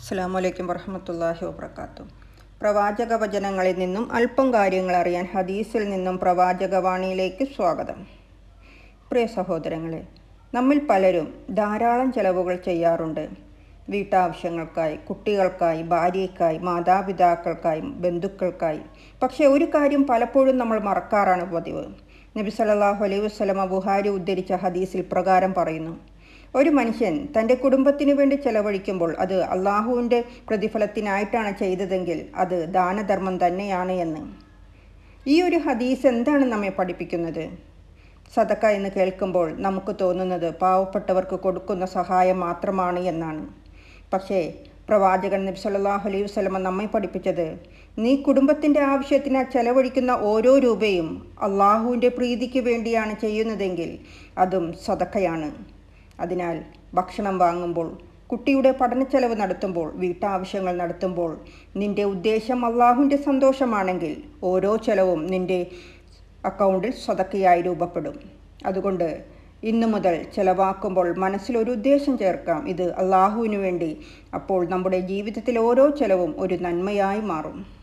അസ്സാം വലൈക്കും വർഹമത്തല്ലാഹി വബർക്കാത്തു പ്രവാചക വചനങ്ങളിൽ നിന്നും അല്പം കാര്യങ്ങൾ അറിയാൻ ഹദീസിൽ നിന്നും പ്രവാചകവാണിയിലേക്ക് സ്വാഗതം. പ്രിയ സഹോദരങ്ങളെ നമ്മിൽ പലരും ധാരാളം ചെലവുകൾ ചെയ്യാറുണ്ട്. വീട്ടാവശ്യങ്ങൾക്കായി കുട്ടികൾക്കായി ഭാര്യയ്ക്കായി മാതാപിതാക്കൾക്കായി ബന്ധുക്കൾക്കായി. പക്ഷേ ഒരു കാര്യം പലപ്പോഴും നമ്മൾ മറക്കാറാണ് പതിവ്. നബി സല്ലല്ലാഹു അലൈഹി വസ്ലമ ബുഹാരി ഉദ്ധരിച്ച ഹദീസിൽ പ്രകാരം പറയുന്നു ഒരു മനുഷ്യൻ തന്റെ കുടുംബത്തിന് വേണ്ടി ചെലവഴിക്കുമ്പോൾ അത് അള്ളാഹുവിന്റെ പ്രതിഫലത്തിനായിട്ടാണ് ചെയ്തതെങ്കിൽ അത് ദാനധർമ്മം തന്നെയാണ് എന്ന്. ഈ ഒരു ഹദീസ് എന്താണ് നമ്മെ പഠിപ്പിക്കുന്നത്? സതക്ക എന്ന് കേൾക്കുമ്പോൾ നമുക്ക് തോന്നുന്നത് പാവപ്പെട്ടവർക്ക് കൊടുക്കുന്ന സഹായം മാത്രമാണ് എന്നാണ്. പക്ഷേ പ്രവാചകൻ നബി സല്ലല്ലാഹു അലൈഹി വസല്ലമ നമ്മെ പഠിപ്പിച്ചത് നീ കുടുംബത്തിന്റെ ആവശ്യത്തിന് ചെലവഴിക്കുന്ന ഓരോ രൂപയും അള്ളാഹുവിന്റെ പ്രീതിക്ക് വേണ്ടിയാണ് ചെയ്യുന്നതെങ്കിൽ അതും സതക്കയാണ് അതിനാൽ ഭക്ഷണം വാങ്ങുമ്പോൾ കുട്ടിയുടെ പഠനച്ചെലവ് നടത്തുമ്പോൾ വീട്ടാവശ്യങ്ങൾ നടത്തുമ്പോൾ നിന്റെ ഉദ്ദേശം അള്ളാഹുവിന്റെ സന്തോഷമാണെങ്കിൽ ഓരോ ചെലവും നിന്റെ അക്കൗണ്ടിൽ സ്വതക്കയായി രൂപപ്പെടും. അതുകൊണ്ട് ഇന്നു മുതൽ ചെലവാക്കുമ്പോൾ മനസ്സിലൊരു ഉദ്ദേശം ചേർക്കാം. ഇത് അള്ളാഹുവിനു വേണ്ടി അപ്പോൾ നമ്മുടെ ജീവിതത്തിലെ ഓരോ ചെലവും ഒരു നന്മയായി മാറും.